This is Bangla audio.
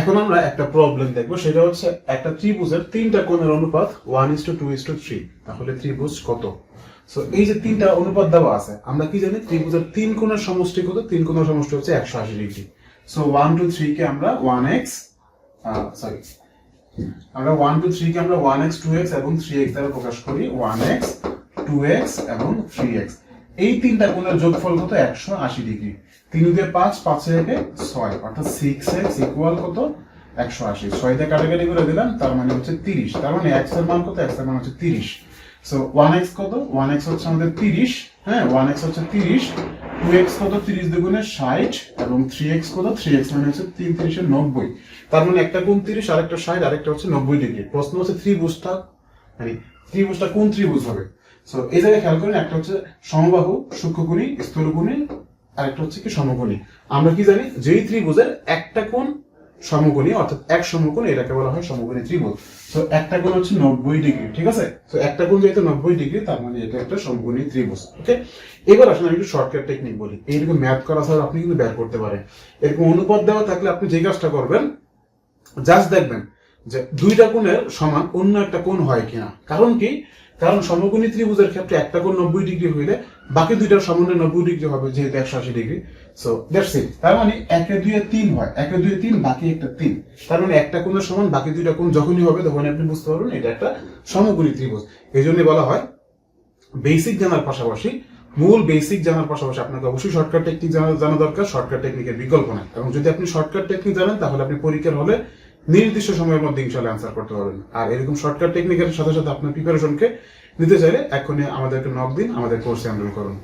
এখন আমরা একটা প্রবলেম দেখব, সেটা হচ্ছে একটা ত্রিভুজের তিনটা কোণের অনুপাত one is to two two is to three ত্রিভুজ কত? সো এই যে তিনটা অনুপাত দেওয়া আছে, আমরা কি জানি ত্রিভুজের তিন কোণের সমষ্টি কত? তিন কোণের সমষ্টি হচ্ছে একশো আশি degree. So one two three কে আমরা ওয়ান এক্স সরি আমরা ওয়ান টু থ্রি কে আমরা ওয়ান এক্স টু এক্স এবং থ্রি এক্স দ্বারা প্রকাশ করি ওয়ান এক্স টু এক্স এবং থ্রি এক্স এই তিনটা কোণের যোগফল কত? একশো আশি ডিগ্রি। তিন দিয়ে পাঁচ, পাঁচে একে ছয়। অর্থাৎ সিক্স এক্স ইকুয়াল কত? একশো আশি। ছয় দিয়ে কাটাকাটি করে দিলাম, তার মানে হচ্ছে তিরিশ। তার মানে এক্সের মান কত? এক্সের মান হচ্ছে তিরিশ। সো ওয়ান এক্স কত? ওয়ান এক্স হচ্ছে আমাদের তিরিশ। হ্যাঁ ওয়ান এক্স হচ্ছে তিরিশ। টু এক্স কত? তিরিশ দুগুণে ষাট। এবং থ্রি এক্স কত? থ্রি এক্স মানে হচ্ছে তিন তিরিশে নব্বই। তার মানে একটা কোন তিরিশ, আরেকটা ষাট, আরেকটা হচ্ছে নব্বই ডিগ্রি। প্রশ্ন হচ্ছে থ্রি ত্রিভুজটা মানে ত্রিভুজটা কোন ত্রিভুজ হবে? সো এই জায়গায় খেয়াল করেন, একটা হচ্ছে সমবাহু সূক্ষ্মকোণী আর একটা হচ্ছে কি সমকোণী। আমরা কি জানি, যেই ত্রিভুজের একটা কোণ সমকোণী, অর্থাৎ এক সমকোণ, এটাকে বলা হয় সমকোণী ত্রিভুজ। তো একটা কোণ হচ্ছে নব্বই ডিগ্রি, ঠিক আছে? তো একটা কোণ যেহেতু নব্বই ডিগ্রি, তার মানে এটা একটা সমকোণী ত্রিভুজ ওকে এবার আসলে আমি একটু শর্টকাট টেকনিক বলি। এইরকম ম্যাথ করা ছাড়া আপনি কিন্তু বের করতে পারেন। এরকম অনুপাত দেওয়া থাকলে আপনি যে কাজটা করবেন জাস্ট দেখবেন যে দুইটা কোণের সমান অন্য একটা কোণ হয় কিনা। কারণ কি? কারণ সমকোণী ত্রিভুজের ক্ষেত্রে একটা কোণ নব্বই ডিগ্রি হইলে বাকি দুইটার সমানে নব্বই ডিগ্রি হবে, যেহেতু একশো আশি ডিগ্রি। সো দ্যাটস ইট তার মানে একে দুয়ে তিন হয়। একে দুয়ে তিন, বাকি একটা তিন। তার মানে একটা কোণের সমান, বাকি দুইটা কোণ যখনই হবে তখন আপনি বুঝতে পারবেন এটা একটা সমকোণী ত্রিভুজ। এই জন্য বলা হয় বেসিক জানার পাশাপাশি, মূল বেসিক জানার পাশাপাশি আপনাকে অবশ্যই শর্টকাট টেকনিক জানা জানা দরকার শর্টকাট টেকনিকের বিকল্প নাই। এবং যদি আপনি শর্টকাট টেকনিক জানেন, তাহলে আপনি পরীক্ষার হলে নির্দিষ্ট সময়ের মধ্যে ইনশাল্লাহ আনসার করতে পারবেন। আর এরকম শর্টকাট টেকনিকের সাথে সাথে আপনার প্রিপারেশনকে নিতে চাইলে এখনই আমাদেরকে নক দিন, আমাদের কোর্সে এনরোল করুন।